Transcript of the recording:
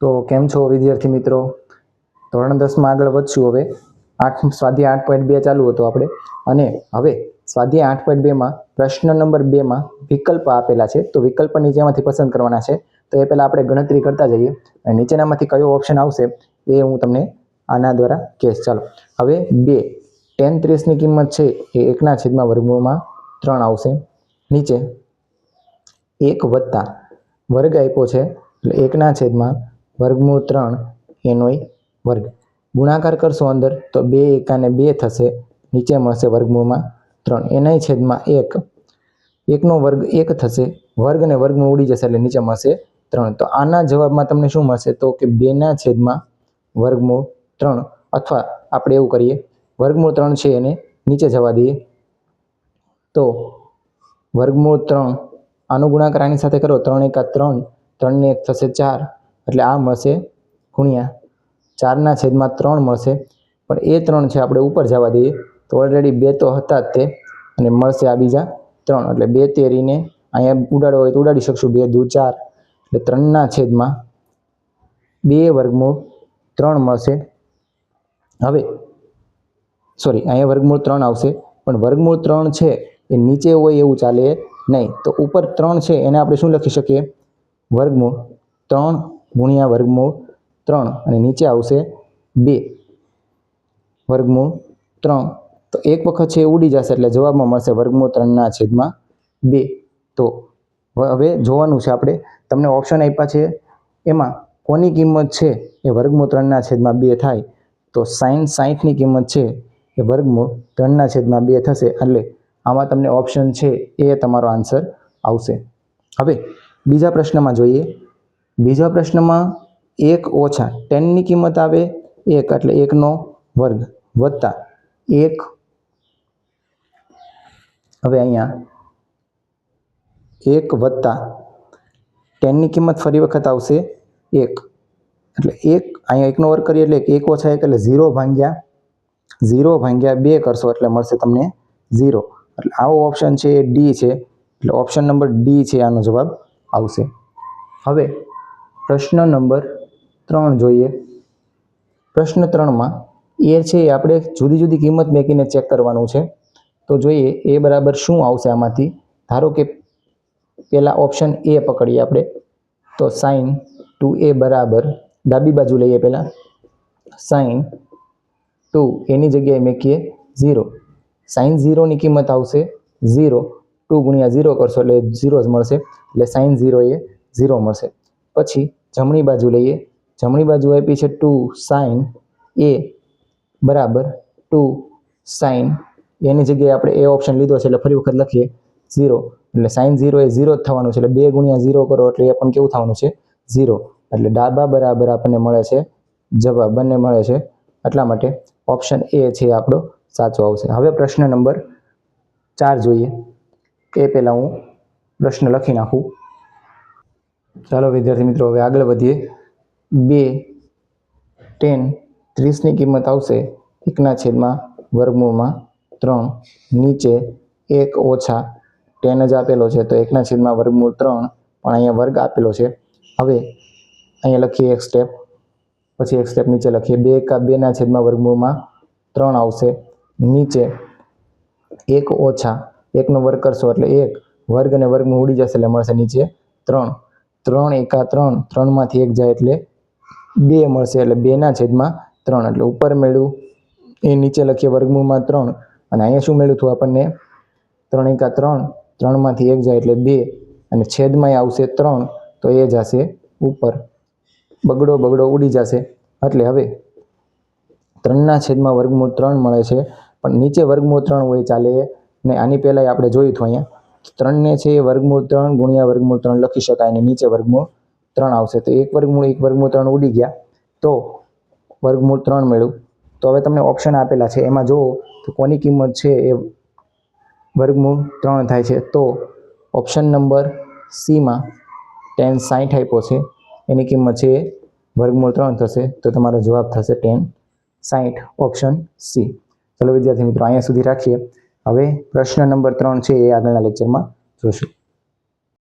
તો કેમ છો વિદ્યાર્થી મિત્રો? ધોરણ દસમાં આગળ વધશું હવે. આઠ, સ્વાધ્યાય આઠ પોઈન્ટ બે ચાલુ હતો આપણે. અને હવે સ્વાધ્યાય આઠ પોઈન્ટ બેમાં પ્રશ્ન નંબર બેમાં વિકલ્પ આપેલા છે. તો વિકલ્પ નીચેમાંથી પસંદ કરવાના છે. તો એ પહેલાં આપણે ગણતરી કરતા જઈએ. અને નીચેનામાંથી કયો ઓપ્શન આવશે એ હું તમને આના દ્વારા કહીશ. ચાલો. હવે બે. ટેન ત્રીસની કિંમત છે એ એકના છેદમાં વર્ગમૂળમાં ત્રણ આવશે. નીચે એક વત્તા વર્ગ આપ્યો છે. એટલે એકના છેદમાં વર્ગમૂળ ત્રણ એનોય વર્ગ. ગુણાકાર કરશો અંદર તો બે એકાને બે થશે. નીચે મળશે વર્ગમૂળમાં ત્રણ. એનાય છેદમાં એક. એકનો વર્ગ એક થશે. વર્ગ અને વર્ગમાં ઉડી જશે એટલે નીચે મળશે ત્રણ. તો આના જવાબમાં તમને શું મળશે? તો કે બેના છેદમાં વર્ગમૂળ ત્રણ. અથવા આપણે એવું કરીએ. વર્ગમૂળ ત્રણ છે એને નીચે જવા દઈએ. તો વર્ગમૂળ ત્રણ. આનો ગુણાકાર આની સાથે કરો. ત્રણ એકા ત્રણ. ત્રણને એક થશે ચાર. એટલે આ મળશે ગુણ્યા ચારના છેદમાં ત્રણ મળશે. પણ એ ત્રણ છે, આપણે ઉપર જવા દઈએ. તો ઓલરેડી બે તો હતા જ તે. અને મળશે આ બીજા ત્રણ. એટલે બે તેરીને અહીંયા ઉડાડવો હોય તો ઉડાડી શકશું. બે દૂ ચાર. એટલે ત્રણના છેદમાં બે વર્ગમૂળ ત્રણ મળશે. હવે સોરી અહીંયા વર્ગમૂળ ત્રણ આવશે. પણ વર્ગમૂળ ત્રણ છે, એ નીચે હોય એવું ચાલે નહીં. તો ઉપર ત્રણ છે, એને આપણે શું લખી શકીએ? વર્ગમૂળ ત્રણ ગુણ્યા વર્ગમૂળ ત્રણ અને નીચે આવશે બે. વર્ગમૂળ ત્રણ. તો એક વખત છે એ ઉડી જશે એટલે જવાબમાં મળશે વર્ગમૂળ ત્રણના છેદમાં બે. તો હવે જોવાનું છે આપણે. તમને ઓપ્શન આપ્યા છે. એમાં કોની કિંમત છે એ વર્ગમૂળ ત્રણના છેદમાં બે થાય. તો સાઈન સાહીઠની કિંમત છે એ વર્ગમૂળ ત્રણના છેદમાં બે થશે એટલે આમાં તમને ઓપ્શન છે એ તમારો આન્સર આવશે. હવે બીજા પ્રશ્નમાં જોઈએ. બીજા પ્રશ્નમાં એક ઓછા ટેનની કિંમત આવે, એક એટલે એકનો વર્ગ વત્તા એક. હવે અહીંયા એક વત્તા ટેનની કિંમત ફરી વખત આવશે એક. એટલે એક, અહીંયા એકનો વર્ગ કરીએ એટલે એક ઓછા એક એટલે ઝીરો ભાંગ્યા ઝીરો ભાંગ્યા બે કરશો એટલે મળશે તમને ઝીરો. એટલે આવો ઓપ્શન છે એ ડી છે, એટલે ઓપ્શન નંબર ડી છે આનો જવાબ આવશે. હવે પ્રશ્ન નંબર ત્રણ જોઈએ. પ્રશ્ન ત્રણમાં એ છે, એ આપણે જુદી જુદી કિંમત મેકીને ચેક કરવાનું છે. તો જોઈએ, એ બરાબર શું આવશે આમાંથી? ધારો કે પહેલાં ઓપ્શન એ પકડીએ આપણે. તો સાઈન ટુ એ બરાબર, ડાબી બાજુ લઈએ પહેલાં. સાઈન ટુ એની જગ્યાએ મેકીએ ઝીરો સાઈન ઝીરોની કિંમત આવશે ઝીરો ટુ ગુણ્યા ઝીરો કરશો એટલે ઝીરો જ મળશે. એટલે સાઇન ઝીરો એ ઝીરો મળશે. પછી જમણી બાજુ લઈએ. જમણી બાજુ આપી છે ટુ સાઇન એ બરાબર ટુ સાઇન એની જગ્યાએ આપણે એ ઓપ્શન લીધો છે એટલે ફરી વખત લખીએ ઝીરો એટલે સાઇન ઝીરો એ ઝીરો જ થવાનું છે એટલે બે ગુણ્યા ઝીરો કરો એટલે એ પણ કેવું થવાનું છે? ઝીરો એટલે ડાબા બરાબર આપણને મળે છે, જવાબ બંને મળે છે. એટલા માટે ઓપ્શન એ છે આપણો સાચો આવશે. હવે પ્રશ્ન નંબર ચાર જોઈએ. એ પહેલાં હું પ્રશ્ન લખી નાખું. ચાલો વિદ્યાર્થી મિત્રો, હવે આગળ વધીએ. બે, ટેન, ત્રીસની કિંમત આવશે એકના છેદમાં વર્ગમૂળમાં ત્રણ, નીચે એક ઓછા ટેન જ આપેલો છે, તો એકના છેદમાં વર્ગમૂળ ત્રણ, પણ અહીંયા વર્ગ આપેલો છે. હવે અહીંયા લખીએ એક સ્ટેપ પછી એક સ્ટેપ નીચે લખીએ. બે એકા બેના છેદમાં વર્ગમૂળમાં ત્રણ આવશે, નીચે એક ઓછા એકનો વર્ગ કરશો એટલે એક, વર્ગ અને વર્ગમાં ઉડી જશે એટલે મળશે નીચે ત્રણ. ત્રણ એકા ત્રણ, ત્રણમાંથી એક જાય એટલે બે મળશે એટલે બેના છેદમાં ત્રણ. એટલે ઉપર મેળવ્યું એ નીચે લખીએ વર્ગમૂળમાં ત્રણ. અને અહીંયા શું મેળવ્યું હતું આપણને? ત્રણ એકા ત્રણ, ત્રણમાંથી એક જાય એટલે બે. અને છેદમાંય આવશે ત્રણ, તો એ જશે ઉપર. બગડો બગડો ઉડી જશે. એટલે હવે ત્રણના છેદમાં વર્ગમૂળ ત્રણ મળે છે. પણ નીચે વર્ગમૂળ ત્રણ હોય ચાલે. ને આની પહેલાંય આપણે જોયું હતું અહીંયા. ત્રણને છે એ વર્ગમૂળ ત્રણ ગુણ્યા વર્ગમૂળ ત્રણ લખી શકાય અને નીચે વર્ગમૂળ ત્રણ આવશે. તો એક વર્ગમૂળ એક વર્ગમૂળ ત્રણ ઉડી ગયા. તો વર્ગમૂળ ત્રણ મેળવ્યું તો હવે તમને ઓપ્શન આપેલા છે. એમાં જુઓ તો કોની કિંમત છે એ વર્ગમૂળ ત્રણ થાય છે. તો ઓપ્શન નંબર સીમાં ટેન સાઠ આપ્યો છે. એની કિંમત છે વર્ગમૂળ ત્રણ થશે. તો તમારો જવાબ થશે ટેન સાઠ ઓપ્શન સી ચલો વિદ્યાર્થી મિત્રો, અહીંયા સુધી રાખીએ. હવે પ્રશ્ન નંબર ત્રણ છે એ આગળના લેક્ચરમાં જોશું.